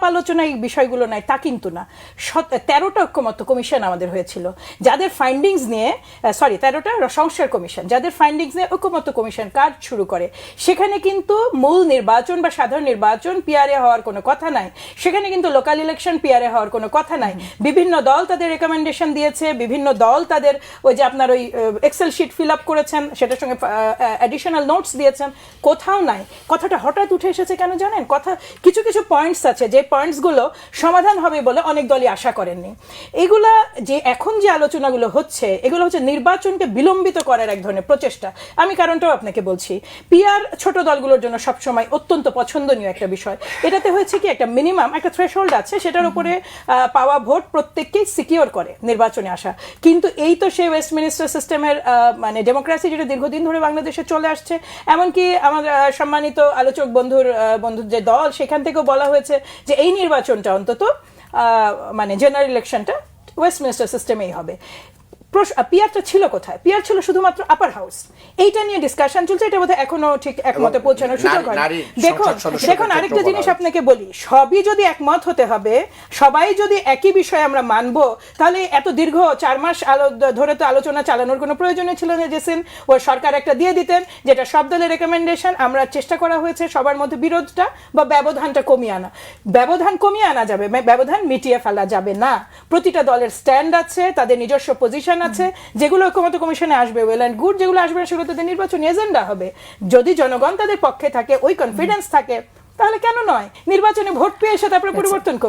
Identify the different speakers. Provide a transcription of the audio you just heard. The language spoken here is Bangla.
Speaker 1: আলাপ আলোচনা এই বিষয়গুলো নাই, তা কিন্তু না। তেরোটা ঐক্যমত্য কমিশন আমাদের হয়েছিল। যাদের ফাইন্ডিংস নিয়ে সরি তেরোটা সংস্কার কমিশন, যাদের ফাইন্ডিংস নিয়ে ঐক্যমত্য কমিশন কাজ শুরু করে, সেখানে কিন্তু মূল নির্বাচন বা সাধারণ নির্বাচন পিআরএ হওয়ার কোনো কথা নাই। সেখানে কিন্তু লোকাল ইলেকশন পিআরএ হওয়ার কোনো কথা নাই। বিভিন্ন দল তাদের রেকমেন্ডেশন দিয়েছে, বিভিন্ন দল তাদের ওই যে আপনার ওই এক্সেল শিট ফিল আপ করেছেন, সেটার সঙ্গে অ্যাডিশনাল নোটস দিয়েছেন। কোথাও নাই। কথাটা হঠাৎ উঠে এসেছে কেন জানেন? কথা, কিছু কিছু পয়েন্টস আছে যে পয়েন্টসগুলো সমাধান হবে বলে অনেক দলই আশা করেননি। এগুলা যে এখন যে আলোচনাগুলো হচ্ছে, এগুলো হচ্ছে নির্বাচনকে বিলম্বিত করার এক ধরনের প্রচেষ্টা। আমি কারণটাও আপনাকে বলছি। পিআর ছোট দলগুলোর জন্য সবসময় অত্যন্ত পছন্দনীয় একটা বিষয়। এটাতে হয়েছে কি, একটা মিনিমাম একটা থ্রেশহোল্ড আছে, সেটার উপরে পাওয়া ভোট প্রত্যেককেই সিকিওর করে নির্বাচনে আসা। কিন্তু এই তো সেই ওয়েস্টমিনিস্টার সিস্টেমের মানে ডেমোক্রেসি যেটা দীর্ঘদিন ধরে বাংলাদেশে চলে আসছে, এমনকি আমার সম্মানিত আলোচক বন্ধুর বন্ধুর যে দল, সেখান থেকেও বলা হয়েছে যে এই নির্বাচনটা অন্তত মানে জেনারেল ইলেকশনটা ওয়েস্টমিনিস্টার সিস্টেমেই হবে। পিয়ারটা ছিল কোথায়? পিয়ার ছিল শুধুমাত্র আপার হাউস এইটা নিয়ে ডিসকাশন চলছে এটা বোধহয় এখনও ঠিক একমতে পৌঁছানোর সুযোগ হয় দেখুন দেখুন আরেকটা জিনিস আপনাকে বলি। সবই যদি একমত হতে হবে সবাই যদি একই বিষয়ে আমরা মানবো তাহলে এত দীর্ঘ চার মাস আলো ধরে তো আলোচনা চালানোর কোনো প্রয়োজনই ছিল না জেসিন। ও সরকার একটা দিয়ে দিতেন যেটা সব দলের রেকমেন্ডেশন আমরা চেষ্টা করা হয়েছে সবার মধ্যে বিরোধটা বা ব্যবধানটা কমিয়ে আনা। ব্যবধান কমিয়ে আনা যাবে ব্যা- ব্যবধান মিটিয়ে ফেলা যাবে না। প্রতিটা দলের স্ট্যান্ড আছে তাদের নিজস্ব পজিশন আছে যেগুলো ঐক্যমত কমিশনে আসবে ওয়েল অ্যান্ড গুড যেগুলো আসবে সেগুলো তাদের নির্বাচনী এজেন্ডা হবে। যদি জনগণ তাদের পক্ষে থাকে ওই কনফিডেন্স থাকে তাহলে কেন নয়? নির্বাচনে ভোট পেয়ে এসে তারপরে পরিবর্তন করবে